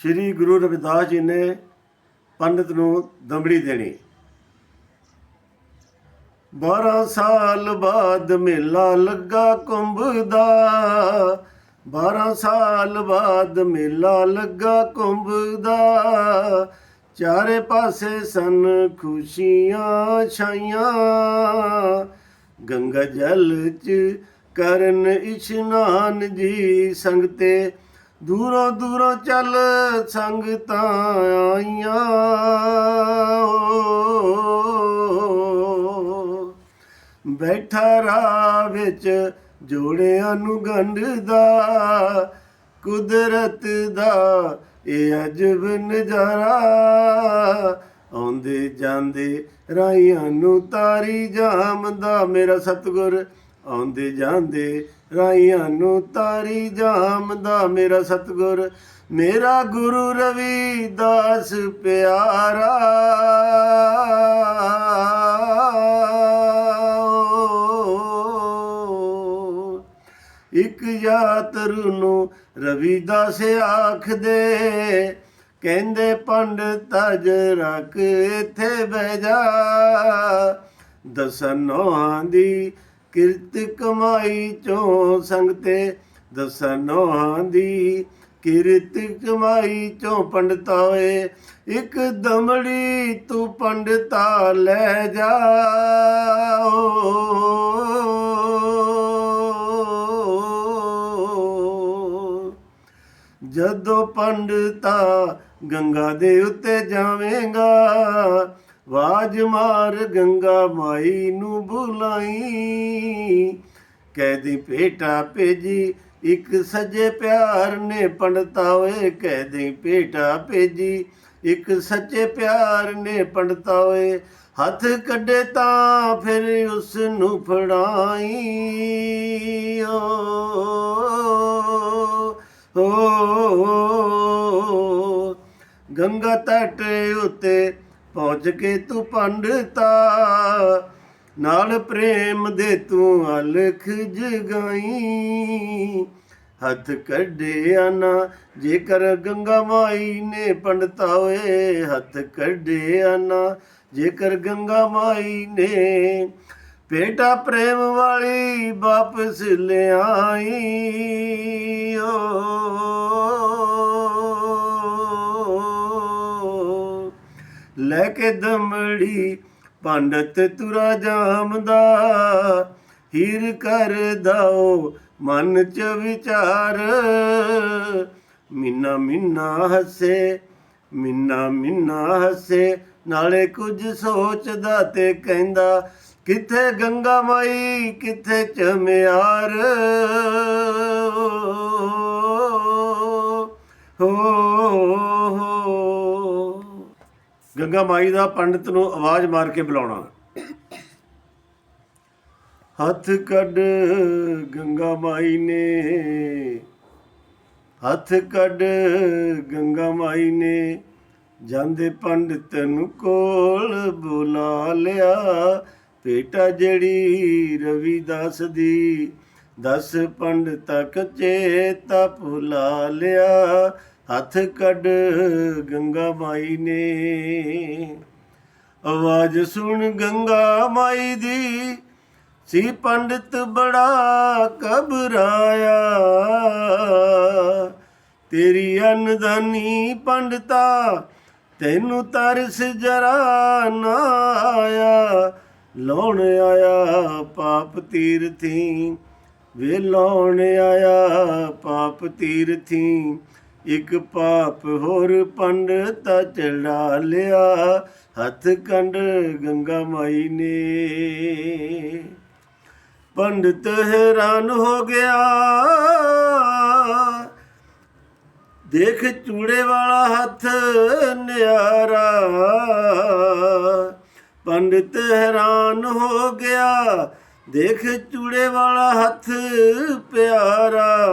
ਸ੍ਰੀ ਗੁਰੂ ਰਵਿਦਾਸ ਜੀ ਨੇ ਪੰਡਤ ਨੂੰ ਦਮੜੀ ਦੇਣੀ। 12 ਸਾਲ ਬਾਅਦ ਮੇਲਾ ਲੱਗਾ ਕੁੰਭ ਦਾ। 12 ਸਾਲ ਬਾਅਦ ਮੇਲਾ ਲੱਗਾ ਕੁੰਭ ਦਾ। ਚਾਰੇ ਪਾਸੇ ਸਨ ਖੁਸ਼ੀਆਂ ਛਾਈਆਂ। ਗੰਗਾ ਜਲ ਚ ਕਰਨ ਇਸ਼ਨਾਨ ਜੀ ਸੰਗਤੇ ਦੂਰੋਂ ਦੂਰੋਂ ਚੱਲ ਸੰਗਤਾਂ ਆਈਆਂ। ਬੈਠਾ ਰਾਹ ਵਿੱਚ ਜੋੜਿਆਂ ਨੂੰ ਗੰਢਦਾ, ਕੁਦਰਤ ਦਾ ਇਹ ਅਜਬ ਨਜ਼ਾਰਾ। ਆਉਂਦੇ ਜਾਂਦੇ ਰਾਈਆਂ ਨੂੰ ਤਾਰੀ ਜਾਮਦਾ, ਮੇਰਾ ਸਤਗੁਰ ਆਉਂਦੇ ਜਾਂਦੇ ਰਾਈਆਂ ਨੂੰ ਤਾਰੀ ਜਾਮਦਾ ਮੇਰਾ ਸਤਗੁਰ, ਮੇਰਾ ਗੁਰੂ ਰਵੀ ਦਾਸ ਪਿਆਰਾ। ਇੱਕ ਯਾਤਰ ਨੂੰ ਰਵੀ ਰਵੀਦਾਸ ਆਖਦੇ, ਕਹਿੰਦੇ ਪੰਡਤ ਜਰਾ ਇੱਥੇ ਬਹਿ ਜਾ। ਦਸਨੋਹਾਂ ਦੀ ਕਿਰਤ ਕਮਾਈ ਚੋਂ ਸੰਗਤੇ ਦਸਨੋਹਾਂ ਦੀ। ਕਿਰਤ ਕਮਾਈ ਚੋਂ ਪੰਡਤਾ ਓਏ ਇੱਕ ਦਮੜੀ ਤੂੰ ਪੰਡਤਾ ਲੈ ਜਾ ਜਦੋਂ ਪੰਡਤਾ ਗੰਗਾ ਦੇ ਉੱਤੇ ਜਾਵੇਂਗਾ ਵਾਜ ਮਾਰ ਗੰਗਾ ਮਾਈ ਨੂੰ ਬੁਲਾਈ। ਕਹਿਦੀ ਭੇਟਾ ਭੇਜੀ, ਇੱਕ ਸੱਜੇ ਪਿਆਰ ਨੇ ਪੰਡਤਾ ਓਏ। ਕਹਿਦੀ ਭੇਟਾ ਭੇਜੀ, ਇੱਕ ਸੱਚੇ ਪਿਆਰ ਨੇ ਪੰਡਤਾ ਓਏ। ਹੱਥ ਕੱਢੇ ਤਾਂ ਫਿਰ ਉਸ ਨੂੰ ਫੜਾਈ ਓ ਓ। ਗੰਗਾ ਤਟ ਉਤੇ ਪਹੁੰਚ ਕੇ ਤੂੰ ਪੰਡਤਾ, ਨਾਲ ਪ੍ਰੇਮ ਦੇ ਤੂੰ ਅਲਖ ਜਗਾਈ। ਹੱਥ ਕੱਢਿਆ ਨਾ, ਜੇਕਰ ਗੰਗਾ ਮਾਈ ਨੇ ਪੰਡਤਾ ਓਏ ਹੱਥ ਕੱਢਿਆ ਨਾ, ਜੇਕਰ ਗੰਗਾ ਮਾਈ ਨੇ ਬੇਟਾ ਪ੍ਰੇਮ ਵਾਲੀ ਵਾਪਸ ਲਿਆਈ। ਕੇ ਦਮੜੀ, ਪੰਡਤ ਤੁਰਾ ਜਾਮਦਾ ਹੀਰ ਕਰਦਾ ਓ ਮਨ ਚ ਵਿਚਾਰ। ਮਿੰਨਾ ਮਿੰਨਾ ਹੱਸੇ, ਮਿੰਨਾ ਮਿੰਨਾ ਹੱਸੇ, ਨਾਲੇ ਕੁਝ ਸੋਚਦਾ ਤੇ ਕਹਿੰਦਾ, ਕਿੱਥੇ ਗੰਗਾ ਮਾਈ, ਕਿੱਥੇ ਚਮਿਆਰ? ਹੋ ਗੰਗਾ ਮਾਈ ਦਾ ਪੰਡਤ ਨੂੰ ਆਵਾਜ਼ ਮਾਰ ਕੇ ਬੁਲਾਉਣਾ। ਹੱਥ ਕੱਢ ਗੰਗਾ ਮਾਈ ਨੇ। ਹੱਥ ਕੱਢ ਗੰਗਾ ਮਾਈ ਨੇ। ਜਾਂਦੇ ਪੰਡਤ ਨੂੰ ਕੋਲ ਬੁਲਾ ਲਿਆ। ਪੇਟਾ ਜਿਹੜੀ ਰਵਿਦਾਸ ਦੀ, ਦਸ ਪੰਡਤਾਂ ਚੇਤਾ ਭੁਲਾ ਲਿਆ। ਹੱਥ ਕੱਢ ਗੰਗਾ ਮਾਈ ਨੇ। ਆਵਾਜ਼ ਸੁਣ ਗੰਗਾ ਮਾਈ ਦੀ, ਸੀ ਪੰਡਤ ਬੜਾ ਘਬਰਾਇਆ। ਤੇਰੀ ਅਨਦਾਨੀ ਪੰਡਤਾ, ਤੈਨੂੰ ਤਰਸ ਜਰਾ ਨਾ ਆਇਆ। ਲਾਉਣ ਆਇਆ ਪਾਪ ਤੀਰਥੀ, ਵੇ ਲਾਉਣ ਆਇਆ ਪਾਪ ਤੀਰਥੀ। ਇੱਕ ਪਾਪ ਹੋਰ ਪੰਡਤਾ ਚੜਾ ਲਿਆ, ਹੱਥ ਕੰਡ ਗੰਗਾ ਮਾਈ ਨੇ। ਪੰਡਤ ਹੈਰਾਨ ਹੋ ਗਿਆ। ਦੇਖ ਚੂੜੇ ਵਾਲਾ ਹੱਥ ਨਿਆਰਾ। ਪੰਡਤ ਹੈਰਾਨ ਹੋ ਗਿਆ। ਦੇਖ ਚੂੜੇ ਵਾਲਾ ਹੱਥ ਪਿਆਰਾ।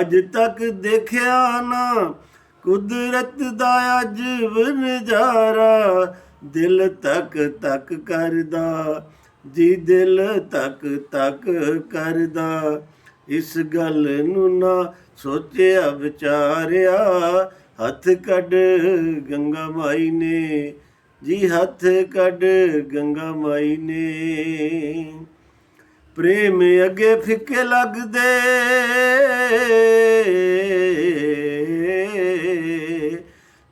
ਅੱਜ ਤੱਕ ਦੇਖਿਆ ਨਾ। ਕੁਦਰਤ ਦਾ ਅਜਬ ਨਜ਼ਾਰਾ ਦਿਲ ਤੱਕ ਤੱਕ ਕਰਦਾ। ਜੀ ਦਿਲ ਤੱਕ ਤੱਕ ਕਰਦਾ। ਇਸ ਗੱਲ ਨੂੰ ਨਾ ਸੋਚਿਆ ਵਿਚਾਰਿਆ। ਹੱਥ ਕੱਢ ਗੰਗਾ ਮਾਈ ਨੇ। ਜੀ ਹੱਥ ਕੱਢ ਗੰਗਾ ਮਾਈ ਨੇ। ਪ੍ਰੇਮ ਅੱਗੇ ਫਿੱਕੇ ਲੱਗਦੇ।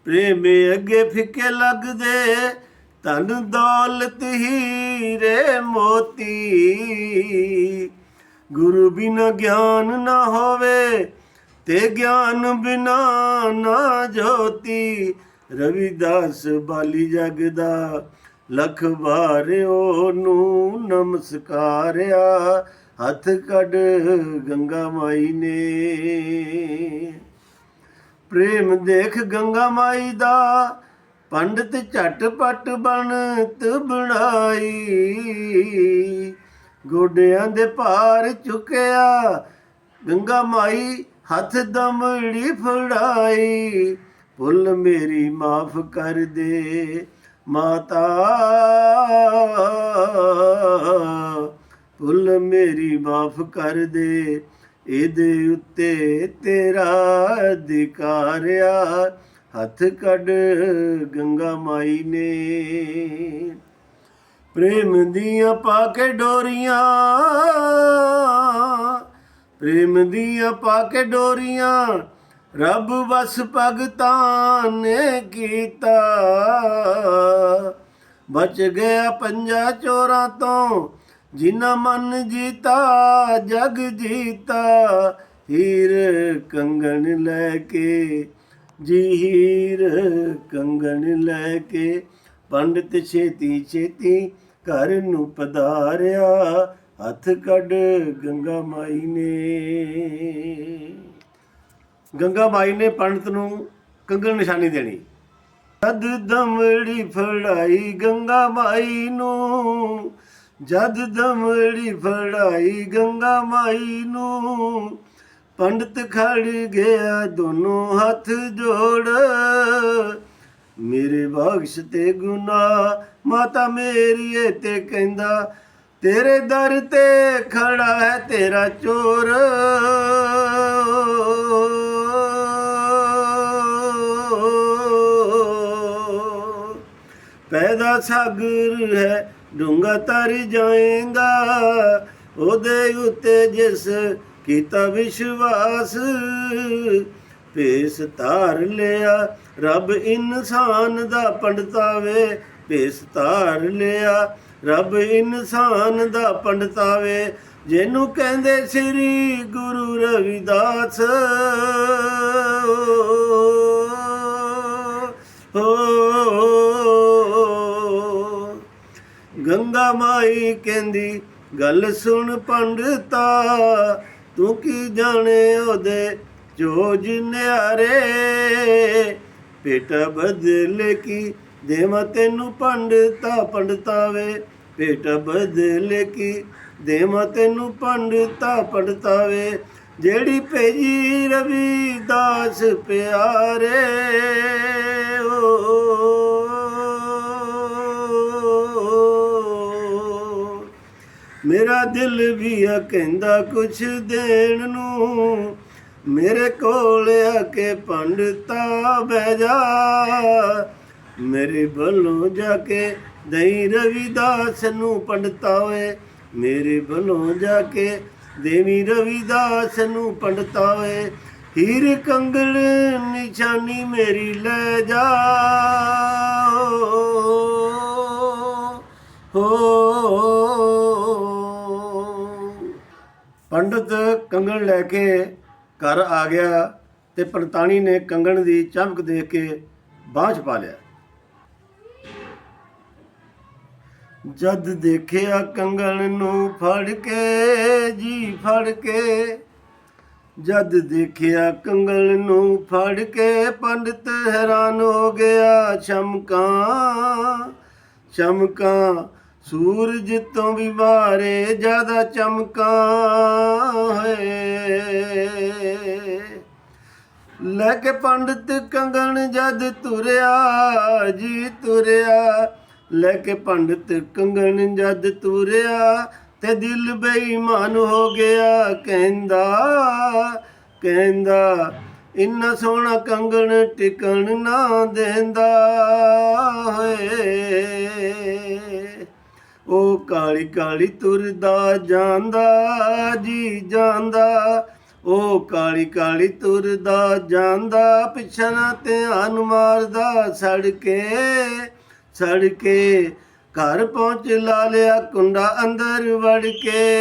ਪ੍ਰੇਮ ਅੱਗੇ ਫਿੱਕੇ ਲੱਗਦੇ। ਤਨ ਦੌਲਤ ਹੀਰੇ ਮੋਤੀ। ਗੁਰੂ ਬਿਨਾ ਗਿਆਨ ਨਾ ਹੋਵੇ ਤੇ ਗਿਆਨ ਬਿਨਾ ਨਾ ਜੋਤੀ। ਰਵਿਦਾਸ ਬਾਲੀ ਜਗ ਦਾ ਲਖ ਬਾਰਿਓ ਨੂੰ ਨਮਸਕਾਰਿਆ, ਹੱਥ ਕੱਢ ਗੰਗਾ ਮਾਈ ਨੇ। ਪ੍ਰੇਮ ਦੇਖ ਗੰਗਾ ਮਾਈ ਦਾ, ਪੰਡਤ ਝਟਪਟ ਬਣਤ ਬਣਾਈ ਗੋਡਿਆਂ ਦੇ ਭਾਰ ਚੁੱਕਿਆ, ਗੰਗਾ ਮਾਈ ਹੱਥ ਦਮੜੀ ਫੜਾਈ। ਭੁੱਲ ਮੇਰੀ ਮਾਫ ਕਰ ਦੇ ਮਾਤਾ, ਭੁੱਲ ਮੇਰੀ ਮਾਫ ਕਰ ਦੇ, ਇਹਦੇ ਉੱਤੇ ਤੇਰਾ ਅਧਿਕਾਰਿਆ ਹੱਥ ਕੱਢ ਗੰਗਾ ਮਾਈ ਨੇ। ਪ੍ਰੇਮ ਦੀਆਂ ਪਾ ਕੇ ਡੋਰੀਆਂ, ਪ੍ਰੇਮ ਦੀਆਂ ਪਾ ਕੇ ਡੋਰੀਆਂ ਰੱਬ ਵਸ ਭਗਤਾਂ ਨੇ ਕੀਤਾ। ਬਚ ਗਿਆ ਪੰਜਾ ਚੋਰਾਂ ਤੋਂ, ਜਿਨ੍ਹਾਂ ਮਨ ਜੀਤਾ, ਜਗ ਜੀਤਾ। ਹੀਰ ਕੰਗਣ ਲੈ ਕੇ, ਜੀ ਹੀਰ ਕੰਗਣ ਲੈ ਕੇ। ਪੰਡਤ ਛੇਤੀ ਛੇਤੀ ਘਰ ਨੂੰ ਪਧਾਰਿਆ, ਹੱਥ ਕੱਢ ਗੰਗਾ ਮਾਈ ਨੇ। ਗੰਗਾ ਮਾਈ ਨੇ ਪੰਡਤ ਨੂੰ ਕੰਗਣ ਨਿਸ਼ਾਨੀ ਦੇਣੀ। ਜਦ ਦਮੜੀ ਫੜਾਈ ਗੰਗਾ ਮਾਈ ਨੂੰ, ਜਦ ਦਮੜੀ ਫੜਾਈ ਗੰਗਾ ਮਾਈ ਨੂੰ, ਪੰਡਤ ਖੜ ਗਿਆ ਦੋਨੋਂ ਹੱਥ ਜੋੜ। ਮੇਰੇ ਬਖਸ਼ ਤੇ ਗੁਨਾਹ ਮਾਤਾ ਮੇਰੀਏ ਤੇ ਕਹਿੰਦਾ, ਤੇਰੇ ਦਰ ਤੇ ਖੜਾ ਹੈ ਤੇਰਾ ਚੋਰ। ਪੈਦਾ ਸਾਗਰ ਹੈ ਡੂੰਗਾ ਤਰ ਜਾਏਗਾ। ਉਹਦੇ ਉੱਤੇ ਜਿਸ ਕੀਤਾ ਵਿਸ਼ਵਾਸ, ਭੇਸ ਧਾਰ ਲਿਆ, ਰੱਬ ਇਨਸਾਨ ਦਾ ਪੰਡਤਾਵੇ, ਭੇਸ ਧਾਰ ਲਿਆ, ਰੱਬ ਇਨਸਾਨ ਦਾ ਪੰਡਤਾਵੇ। ਜਿਹਨੂੰ ਕਹਿੰਦੇ ਸ੍ਰੀ ਗੁਰੂ ਰਵਿਦਾਸ, ਹੋ ਗੰਗਾ ਮਾਈ ਕਹਿੰਦੀ, ਗੱਲ ਸੁਣ ਪੰਡਤਾ, ਤੂੰ ਕੀ ਜਾਣੇ ਉਹਦੇ ਜੋਜ ਨਿਆਰੇ? ਪੇਟਾ ਬਦਲ ਕੀ ਦੇਵਾ ਤੈਨੂੰ ਪੰਡਤਾ ਪੰਡਤਾਵੇ ਪੇਟਾ ਬਦਲ ਕੀ ਦੇਵਾ ਤੈਨੂੰ ਪੰਡਤਾ ਪੰਡਤਾਵੇ ਜਿਹੜੀ ਭੇਜੀ ਰਵਿਦਾਸ ਪਿਆਰੇ ਦਿਲ ਵੀ ਆ ਕਹਿੰਦਾ ਕੁਛ ਦੇਣ ਨੂੰ। ਮੇਰੇ ਕੋਲ ਆ ਕੇ ਪੰਡਤਾ ਬਹਿ ਜਾ। ਮੇਰੇ ਵੱਲੋਂ ਜਾ ਕੇ ਦਈ ਰਵਿਦਾਸ ਨੂੰ ਪੰਡਤਾ ਓਏ। ਮੇਰੇ ਵੱਲੋਂ ਜਾ ਕੇ ਦੇਵੀ ਰਵਿਦਾਸ ਨੂੰ ਪੰਡਤਾ ਓਏ। ਹੀਰ ਕੰਗਲ ਨਿਸ਼ਾਨੀ ਮੇਰੀ ਲੈ ਜਾ। ਹੋ ਪੰਡਤ ਕੰਗਣ ਲੈ ਕੇ ਘਰ ਆ ਗਿਆ ਤੇ ਪੰਡਤਾਣੀ ਨੇ ਕੰਗਣ ਦੀ ਚਮਕ ਦੇਖ ਕੇ ਬਾਂਹ 'ਚ ਪਾ ਲਿਆ। ਜਦ ਦੇਖਿਆ ਕੰਗਣ ਨੂੰ ਫੜ ਕੇ, ਜੀ ਫੜ ਕੇ, ਜਦ ਦੇਖਿਆ ਕੰਗਣ ਨੂੰ ਫੜ ਕੇ ਪੰਡਤ ਹੈਰਾਨ ਹੋ ਗਿਆ। ਚਮਕਾਂ ਚਮਕਾਂ ਸੂਰਜ ਤੋਂ ਵੀ ਮਾਰੇ ਜ਼ਿਆਦਾ ਚਮਕਾਂ ਹੈ। ਲੈ ਕੇ ਪੰਡਤ ਕੰਗਣ ਜਦ ਤੁਰਿਆ, ਜੀ ਤੁਰਿਆ। ਲੈ ਕੇ ਪੰਡਤ ਕੰਗਣ ਜਦ ਤੁਰਿਆ, ਤੇ ਦਿਲ ਬੇਈਮਾਨ ਹੋ ਗਿਆ। ਕਹਿੰਦਾ ਕਹਿੰਦਾ, ਇੰਨਾ ਸੋਹਣਾ ਕੰਗਣ ਟਿਕਣ ਨਾ ਦੇਂਦਾ ਹੋਏ ਉਹ ਕਾਲੀ ਕਾਲੀ ਤੁਰਦਾ ਜਾਂਦਾ, ਜੀ ਜਾਂਦਾ। ਉਹ ਕਾਲੀ ਕਾਲੀ ਤੁਰਦਾ ਜਾਂਦਾ ਪਿਛਾ ਧਿਆਨ ਮਾਰਦਾ ਸੜਕੇ ਸੜਕੇ। ਘਰ ਪਹੁੰਚ ਲਾ ਲਿਆ ਕੁੰਡਾ ਅੰਦਰ ਵੜ ਕੇ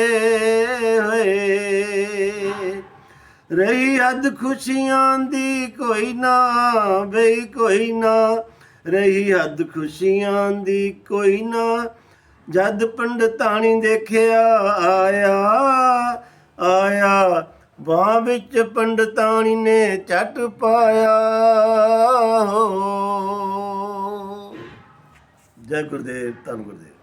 ਹੋਏ। ਰਹੀ ਹੱਦ ਖੁਸ਼ੀਆਂ ਦੀ ਕੋਈ ਨਾ, ਬਈ ਕੋਈ ਨਾ। ਰਹੀ ਹੱਦ ਖੁਸ਼ੀਆਂ ਦੀ ਕੋਈ ਨਾ। ਜਦ ਪੰਡਤਾਣੀ ਦੇਖਿਆ ਆਇਆ ਆਇਆ, ਬਾਹ ਵਿੱਚ ਪੰਡਤਾਣੀ ਨੇ ਛੱਟ ਪਾਇਆ। ਹੋ ਜੈ ਗੁਰਦੇਵ, ਧੰਨ ਗੁਰਦੇਵ।